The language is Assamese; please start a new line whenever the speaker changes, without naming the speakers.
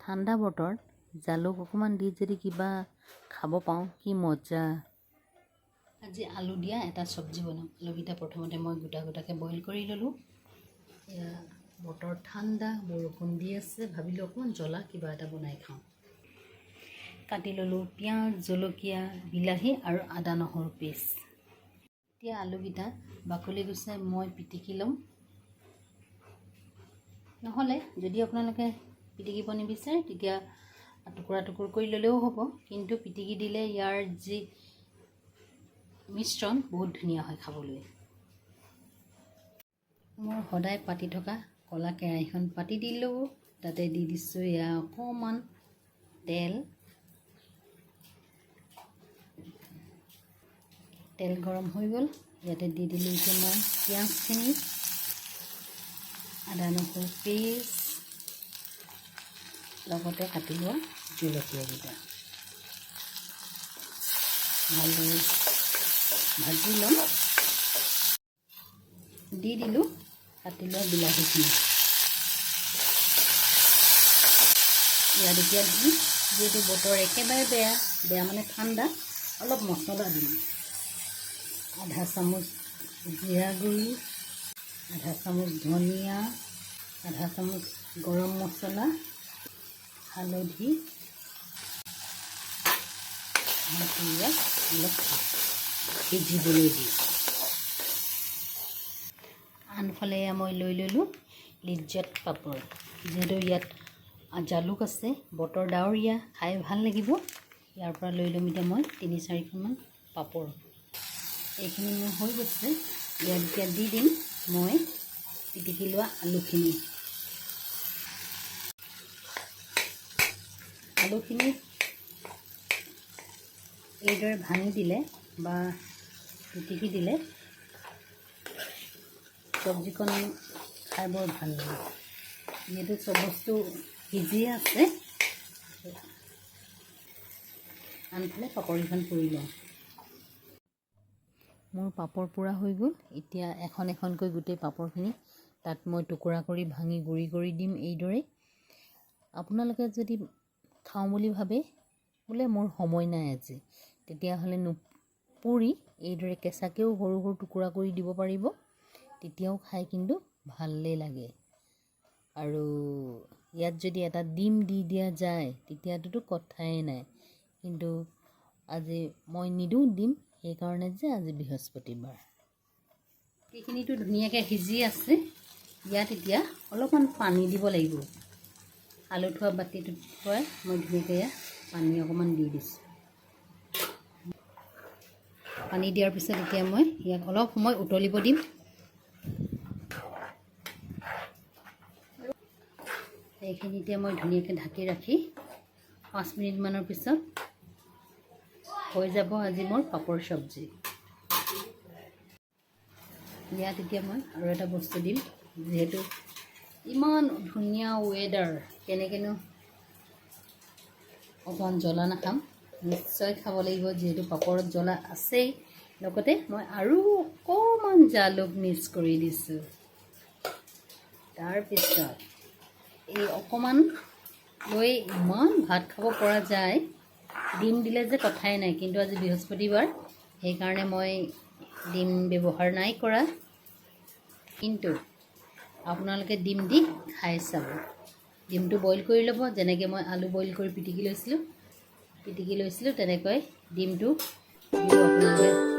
ঠাণ্ডা বতৰত জালুক অকণমান দি যদি কিবা খাব পাওঁ, কি মজা। আজি আলু দিয়া, এটা চব্জি বনাম। আলুকেইটা প্ৰথমতে মই গোটা গোটাকৈ বইল কৰি ল'লোঁ। এয়া, বতৰ ঠাণ্ডা, বৰষুণ দি আছে, ভাবিলোঁ অকণমান জ্বলা কিবা এটা বনাই খাওঁ। কাটি ল'লোঁ পিঁয়াজ, জলকীয়া, বিলাহী আৰু আদা নহৰু পেষ্ট। এতিয়া আলুকেইটা বাকলি গুচাই মই পিটিকি ল'ম। নহ'লে যদি আপোনালোকে পিটিকিব নিবিচাৰে তেতিয়া টুকুৰা টুকুৰ কৰি ল'লেও হ'ব। কিন্তু পিটিকি দিলে ইয়াৰ যি মিশ্ৰণ বহুত ধুনীয়া হয় খাবলৈ। মোৰ সদায় পাতি থকা ক'লা কেৰাহীখন পাতি দিলোঁ। তাতে দি দিছোঁ এয়া অকণমান তেল। তেল গৰম হৈ গ'ল। ইয়াতে দি দিলোঁ এতিয়া মই পিঁয়াজখিনি। আদা নহৰু পেষ্ট। লগতে কাটি লোৱা জলকীয়াকেইটা ভালদৰে ভাজি ল'ম দি দিলোঁ কাটি লোৱা বিলাহীখিনি ইয়াত এতিয়া দিম যিহেতু বতৰ একেবাৰে বেয়া বেয়া মানে ঠাণ্ডা, অলপ মছলা দিম। আধা চামুচ জিৰা গুড়ি, আধা চামুচ ধনিয়া, আধা চামুচ গৰম মছলা হালধি অলপ সিজিবলৈ দিওঁ আনফালে মই লৈ ল'লোঁ লিজ্জত পাপৰ যিহেতু ইয়াত জালুক আছে বতৰ ডাৱৰীয়া খাই ভাল লাগিব ইয়াৰ পৰা লৈ ল'ম এতিয়া মই তিনি চাৰিখনমান পাপৰ এইখিনি মোৰ হৈ গৈছে ইয়াত এতিয়া দি দিম মই পিটিকি লোৱা আলুখিনি আলুখিনি এইদৰে ভাঙি দিলে বা পিটিকি দিলে চব্জিকণ খাই বৰ ভাল লাগে। যিহেতু চব বস্তু সিজিয়ে আছে আনফালে পাপৰকেইখন পুৰি লওঁ। মোৰ পাপৰ পোৰা হৈ গ'ল। এতিয়া এখন এখনকৈ গোটেই পাপৰখিনি তাত মই টুকুৰা কৰি ভাঙি গুড়ি কৰি দিম এইদৰে আপোনালোকে যদি খাওঁ বুলি ভাবে বোলে মোৰ সময় নাই আজি। তেতিয়াহ'লে নুপুৰি এইদৰে কেঁচাকৈও সৰু সৰু টুকুৰা কৰি দিব পাৰিব তেতিয়াও খাই কিন্তু ভালেই লাগে। আৰু ইয়াত যদি এটা ডিম দি দিয়া যায় তেতিয়াতোতো কথাই নাই। কিন্তু আজি মই নিদিওঁ ডিম সেইকাৰণে যে আজি বৃহস্পতিবাৰ। এইখিনিতো ধুনীয়াকৈ সিজি আছে। ইয়াত এতিয়া অলপমান পানী দিব লাগিব। আলু থোৱা বাতিটোত থোৱাই মই ধুনীয়াকৈ পানী অকণমান দি দিছোঁ। পানী দিয়াৰ পিছত এতিয়া মই ইয়াক অলপ সময় উতলিব দিম। এইখিনি এতিয়া মই ধুনীয়াকৈ ঢাকি ৰাখি পাঁচ মিনিটমানৰ পিছত হৈ যাব আজি মোৰ পাপৰ চব্জি। ইয়াত এতিয়া মই আৰু এটা বস্তু দিম, যিহেতু ইমান ধুনীয়া ৱেডাৰ কেনেকৈনো অকণমান জ্বলা নাখাম। নিশ্চয় খাব লাগিব যিহেতু পাপৰত জ্বলা আছেই। লগতে মই আৰু অকণমান জালুক মিক্স কৰি দিছোঁ। তাৰপিছত এই অকণমান লৈ ইমান ভাত খাব পৰা যায়। ডিম দিলে যে কথাই নাই কিন্তু আজি বৃহস্পতিবাৰ সেইকাৰণে মই ডিম ব্যৱহাৰ নাই কৰা। কিন্তু আপোনালোকে ডিম দি খাই চাব। ডিমটো বইল কৰি ল'ব, যেনেকৈ মই আলু বইল কৰি পিটিকি লৈছিলোঁ। পিটিকি লৈছিলোঁ, তেনেকৈ ডিমটো আপোনালোকে।